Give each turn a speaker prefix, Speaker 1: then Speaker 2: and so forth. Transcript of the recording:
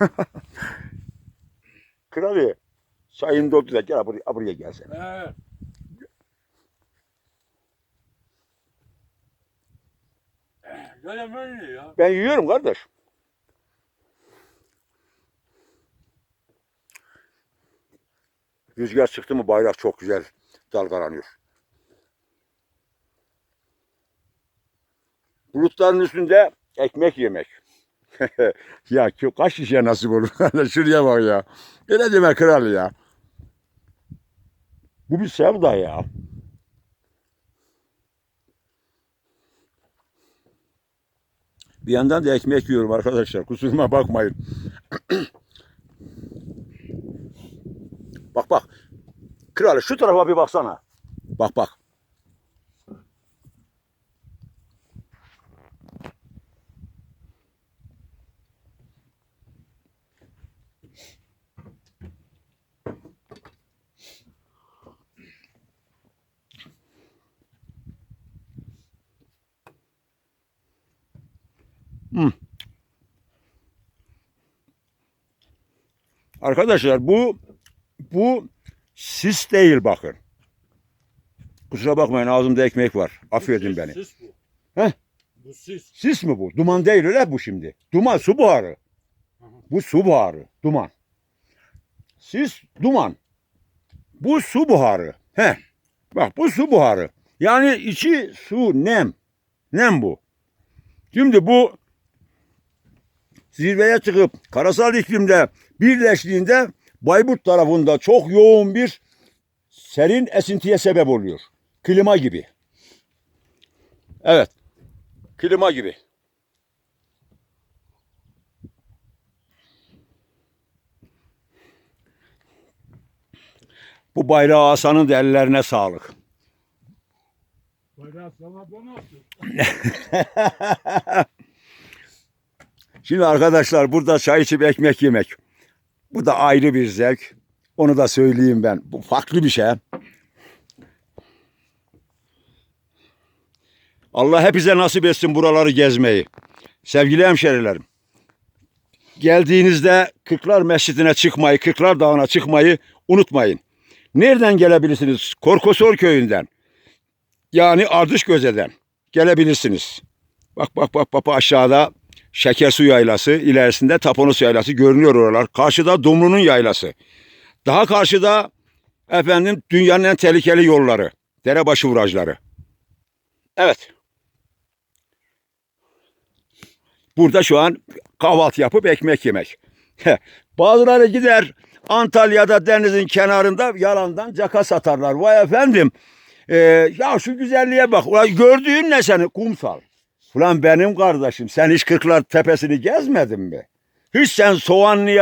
Speaker 1: Kralı sayın doldu da gel buraya, buraya gelsene.
Speaker 2: Gelemiyor ya.
Speaker 1: Ben yiyorum kardeş. Rüzgar çıktı mı bayrak çok güzel dalgalanıyor. Bulutların üstünde ekmek yemek. ya kaç kişiye nasip olur? Şuraya bak ya. Öyle deme kral ya. Bu bir sevda ya. Bir yandan da ekmek yiyorum arkadaşlar. Kusuruma bakmayın. bak bak. Kral şu tarafa bir baksana. Bak bak. Arkadaşlar bu bu sis değil bakın. Kusura bakmayın ağzımda ekmek var. Affedin beni.
Speaker 2: Sis bu.
Speaker 1: Heh.
Speaker 2: Bu sis.
Speaker 1: Sis mi bu? Duman değil öyle bu şimdi. Duman su buharı. Bu su buharı. Duman. Sis duman. Bu su buharı. He. Bak bu su buharı. Yani içi su nem. Nem bu. Şimdi bu zirveye çıkıp karasal iklimde birleştiğinde Bayburt tarafında çok yoğun bir serin esintiye sebep oluyor. Klima gibi. Evet. Klima gibi. Bu bayrağı asanın da ellerine sağlık.
Speaker 2: Bayrağı sana bana atıyor.
Speaker 1: Şimdi arkadaşlar burada çay içip ekmek yemek. Bu da ayrı bir zevk. Onu da söyleyeyim ben. Bu farklı bir şey. Allah hepinize nasip etsin buraları gezmeyi. Sevgili hemşerilerim. Geldiğinizde Kırklar Mescidine çıkmayı, Kırklar Dağı'na çıkmayı unutmayın. Nereden gelebilirsiniz? Korkosor köyünden. Yani Ardışgöze'den gelebilirsiniz. Bak bak bak bak aşağıda Şekersu Yaylası, ilerisinde Taponus Yaylası görünüyor oralar. Karşıda Dumlu'nun Yaylası. Daha karşıda efendim dünyanın en tehlikeli yolları. Derebaşı vurajları. Evet. Burada şu an kahvaltı yapıp ekmek yemek. Bazıları gider Antalya'da denizin kenarında yalandan caka satarlar. Vay efendim e, ya şu güzelliğe bak. Ulan gördüğün ne seni? Kumsal. Ulan benim kardeşim sen hiç Kırklar Tepesi'ni gezmedin mi? Hiç sen Soğanlı'ya